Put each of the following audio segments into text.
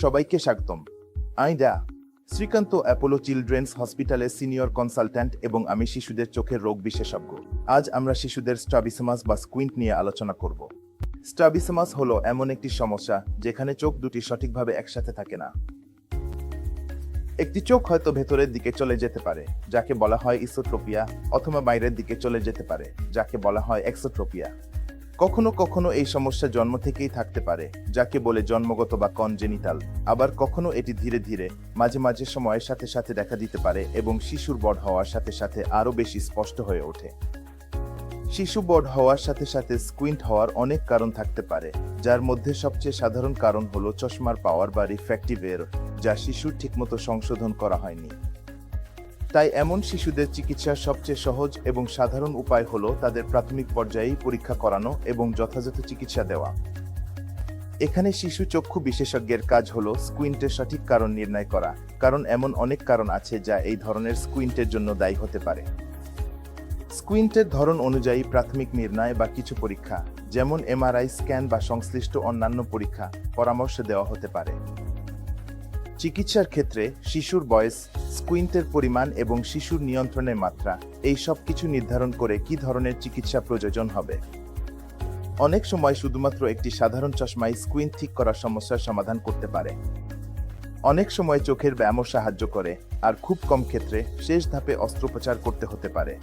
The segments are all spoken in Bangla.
সবাইকে স্বাগতম। আইডা শ্রীকান্ত অ্যাপোলো চিলড্রেন্স হসপিটালের সিনিয়র কনসালট্যান্ট এবং আমি শিশুদের চোখের রোগ বিশেষজ্ঞ। আজ আমরা শিশুদের স্ট্রাবিসমাস বা স্কুইন্ট নিয়ে আলোচনা করব। স্ট্রাবিসমাস হলো এমন একটি সমস্যা যেখানে চোখ দুটি সঠিকভাবে একসাথে থাকে না। একটি চোখ হয়তো ভেতরের দিকে চলে যেতে পারে, যাকে বলা হয় ইসোট্রোপিয়া, অথবা বাইরের দিকে চলে যেতে পারে, যাকে বলা হয় এক্সোট্রোপিয়া। কখনো কখনো এই সমস্যা জন্ম থেকেই থাকতে পারে, যাকে বলে জন্মগত বা কনজেনিটাল আবার কখনো এটি ধীরে ধীরে, মাঝে মাঝে সময়ের সাথে সাথে দেখা দিতে পারে এবং শিশুর বড় হওয়ার সাথে সাথে আরও বেশি স্পষ্ট হয়ে ওঠে। শিশু বড় হওয়ার সাথে সাথে স্কুইন্ট হওয়ার অনেক কারণ থাকতে পারে, যার মধ্যে সবচেয়ে সাধারণ কারণ হলো চশমার পাওয়ার বা রিফ্র্যাক্টিভ এর যা শিশুর ঠিকমতো সংশোধন করা হয়নি। তাই এমন শিশুদের চিকিৎসার সবচেয়ে সহজ এবং সাধারণ উপায় হল তাদের প্রাথমিক পর্যায়েই পরীক্ষা করানো এবং যথাযথ চিকিৎসা দেওয়া। এখানে শিশু চক্ষু বিশেষজ্ঞের কাজ হল স্কুইন্টের সঠিক কারণ নির্ণয় করা, কারণ এমন অনেক কারণ আছে যা এই ধরনের স্কুইন্টের জন্য দায়ী হতে পারে। স্কুইন্টের ধরন অনুযায়ী প্রাথমিক নির্ণয় বা কিছু পরীক্ষা, যেমন এমআরআই স্ক্যান বা সংশ্লিষ্ট অন্যান্য পরীক্ষা, পরামর্শ দেওয়া হতে পারে। চিকিৎসার ক্ষেত্রে শিশুর বয়স, স্কুইন্টের পরিমাণ এবং শিশুর নিয়ন্ত্রণের মাত্রা, এই সব কিছু নির্ধারণ করে কি ধরনের চিকিৎসা প্রয়োজন হবে। অনেক সময় শুধুমাত্র একটি সাধারণ চশমায় স্কুইন ঠিক করার সমস্যার সমাধান করতে পারে। অনেক সময় চোখের ব্যায়ামও সাহায্য করে, আর খুব কম ক্ষেত্রে শেষ ধাপে অস্ত্রোপচার করতে হতে পারে।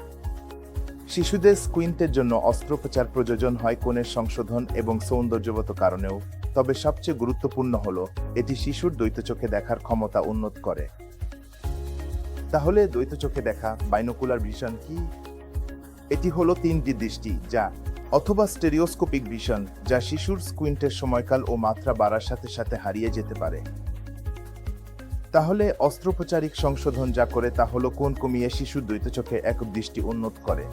শিশুদের স্কুইন্টের জন্য অস্ত্রোপচার প্রয়োজন হয় কোণের সংশোধন এবং সৌন্দর্যগত কারণেও। তবে সবচেয়ে গুরুত্বপূর্ণ হলো, এটি শিশুর দ্বৈত চোখে দেখার ক্ষমতা উন্নত করে। তাহলে দ্বৈত চোখে দেখা, বাইনোকুলার ভিশন কি? এটি হলো তিনটি দৃষ্টি, যা অথবা স্টেরিওস্কোপিক ভিশন, যা শিশুর স্কুইন্টের সময়কাল ও মাত্রা বাড়ার সাথে সাথে হারিয়ে যেতে পারে। তাহলে অস্ত্রোপচারিক সংশোধন যা করে তা হলো কোন কমিয়ে শিশুর দ্বৈত চোখে একক দৃষ্টি উন্নত করে।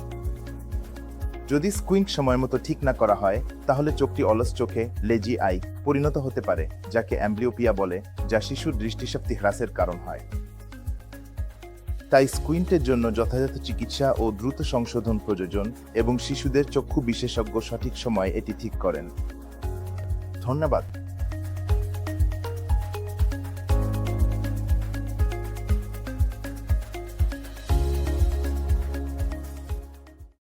যদি স্কুইন্ট সময় মতো ঠিক না করা হয়, তাহলে চোখটি অলস চোখে, লেজি আই, পরিণত হতে পারে, যাকে অ্যাম্বলিওপিয়া বলে, যা শিশুর দৃষ্টিশক্তি হ্রাসের কারণ হয়। তাই স্কুইন্টের জন্য যথাযথ চিকিৎসা ও দ্রুত সংশোধন প্রয়োজন এবং শিশুদের চক্ষু বিশেষজ্ঞ সঠিক সময় এটি ঠিক করেন। ধন্যবাদ।